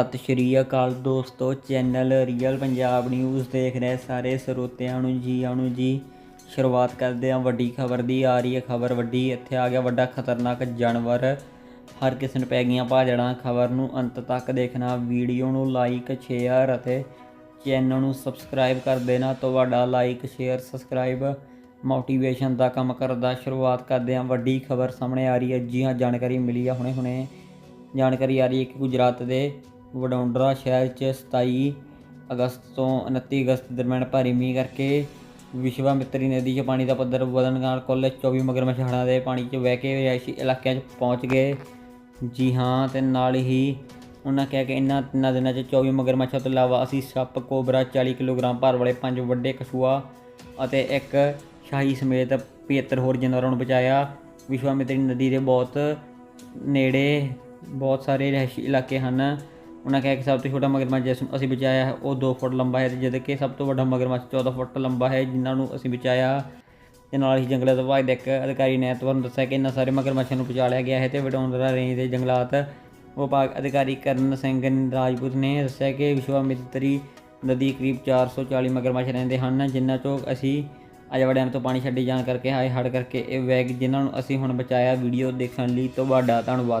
ਸਤਿ ਸ਼੍ਰੀ ਅਕਾਲ ਦੋਸਤੋ, channel real Punjab news ਦੇਖ ਰਹੇ ਸਾਰੇ ਸਰੋਤਿਆਂ ਨੂੰ ਜੀ ਆਣੂ ਜੀ। ਸ਼ੁਰੂਆਤ ਕਰਦੇ ਹਾਂ ਵੱਡੀ ਖਬਰ ਦੀ, ਆ ਰਹੀ ਹੈ ਖਬਰ ਵੱਡੀ। ਇੱਥੇ ਆ ਗਿਆ ਵੱਡਾ ਖਤਰਨਾਕ ਜਾਨਵਰ। ਹਰ ਕਿਸੇ ਨੂੰ ਪੈ ਗਈਆਂ ਭਾਜੜਾਂ। ਖਬਰ ਨੂੰ ਅੰਤ ਤੱਕ ਦੇਖਣਾ, ਵੀਡੀਓ ਨੂੰ ਲਾਈਕ ਸ਼ੇਅਰ ਅਤੇ ਚੈਨਲ ਨੂੰ ਸਬਸਕ੍ਰਾਈਬ ਕਰ ਦੇਣਾ। ਤੁਹਾਡਾ ਲਾਈਕ ਸ਼ੇਅਰ ਸਬਸਕ੍ਰਾਈਬ ਮੋਟੀਵੇਸ਼ਨ ਦਾ ਕੰਮ ਕਰਦਾ। ਸ਼ੁਰੂਆਤ ਕਰਦੇ ਹਾਂ ਵੱਡੀ ਖਬਰ ਸਾਹਮਣੇ ਆ ਰਹੀ ਹੈ। ਜੀ ਹਾਂ, ਜਾਣਕਾਰੀ ਮਿਲੀ ਆ ਹੁਣੇ ਹੁਣੇ ਜਾਣਕਾਰੀ ਆ ਰਹੀ ਹੈ ਕਿ ਗੁਜਰਾਤ ਦੇ ਵਡੋਦਰਾ ਸ਼ਹਿਰ 'ਚ 27 ਅਗਸਤ ਤੋਂ 29 ਅਗਸਤ ਦਰਮਿਆਨ ਭਾਰੀ ਮੀਂਹ ਕਰਕੇ ਵਿਸ਼ਵਾਮਿਤਰੀ ਨਦੀ 'ਚ ਪਾਣੀ ਦਾ ਪੱਧਰ ਵਧਣ ਨਾਲ ਕੁੱਲ 24 ਮਗਰਮੱਛ ਹੜ੍ਹਾਂ ਦੇ ਪਾਣੀ 'ਚ ਵਹਿ ਕੇ ਰਿਹਾਇਸ਼ੀ ਇਲਾਕਿਆਂ 'ਚ ਪਹੁੰਚ ਗਏ। ਜੀ ਹਾਂ, ਤੇ ਨਾਲ ਹੀ ਉਹਨਾਂ ਕਿਹਾ ਕਿ ਇਹਨਾਂ ਤਿੰਨਾਂ ਦਿਨਾਂ 'ਚ 24 ਮਗਰਮੱਛਾਂ ਤੋਂ ਇਲਾਵਾ ਅਸੀਂ ਸੱਪ, ਕੋਬਰਾ 40 ਕਿਲੋਗ੍ਰਾਮ ਭਾਰ ਵਾਲੇ ਪੰਜ ਵੱਡੇ ਕਛੂਆ ਅਤੇ ਇੱਕ ਸ਼ਾਹੀ ਸਮੇਤ 75 ਹੋਰ ਜਾਨਵਰਾਂ ਨੂੰ ਬਚਾਇਆ। ਵਿਸ਼ਵਾਮਿਤਰੀ ਨਦੀ ਦੇ ਬਹੁਤ ਨੇੜੇ ਬਹੁਤ ਸਾਰੇ ਰਿਹਾਇਸ਼ੀ ਇਲਾਕੇ ਹਨ। ਉਹਨਾਂ ਕਿਹਾ ਕਿ ਸਭ ਤੋਂ ਛੋਟਾ ਮਗਰਮੱਛ ਜਿਸ ਨੂੰ ਅਸੀਂ ਬਚਾਇਆ ਹੈ, ਉਹ 2 ਫੁੱਟ ਲੰਬਾ ਹੈ ਤੇ ਜਦ ਕਿ ਸਭ ਤੋਂ ਵੱਡਾ ਮਗਰਮੱਛ 14 ਫੁੱਟ ਲੰਬਾ ਹੈ ਜਿਨ੍ਹਾਂ ਨੂੰ ਅਸੀਂ ਬਚਾਇਆ। ਤੇ ਨਾਲ ਹੀ ਜੰਗਲਾਤ ਵਿਭਾਗ ਦੇ ਇੱਕ ਅਧਿਕਾਰੀ ਨੇ ਤੁਹਾਨੂੰ ਦੱਸਿਆ ਕਿ ਇਹਨਾਂ ਸਾਰੇ ਮਗਰਮੱਛਾਂ ਨੂੰ ਬਚਾ ਲਿਆ ਗਿਆ ਹੈ ਤੇ ਵਡੋਦਰਾ ਰੇਂਜ ਦੇ ਜੰਗਲਾਤ ਵਿਭਾਗ ਅਧਿਕਾਰੀ ਕਰਨ ਸਿੰਘ ਰਾਜਪੂਤ ਨੇ ਦੱਸਿਆ ਕਿ ਵਿਸ਼ਵਾਮਿਤਰੀ ਨਦੀ ਕਰੀਬ 440 ਮਗਰਮੱਛ ਰਹਿੰਦੇ ਹਨ, ਜਿਨ੍ਹਾਂ ਚੋਂ ਅਸੀਂ ਅਜਵਾ ਡੈਮ ਤੋਂ ਪਾਣੀ ਛੱਡੀ ਜਾਣ ਕਰਕੇ, ਹਾਏ ਹੜ ਕਰਕੇ ਇਹ ਵੈਗ ਜਿਨ੍ਹਾਂ ਨੂੰ ਅਸੀਂ ਹੁਣ ਬਚਾਇਆ, ਵੀਡੀਓ ਦੇਖਣ ਲਈ ਤੁਹਾਡਾ ਧੰਨਵਾਦ।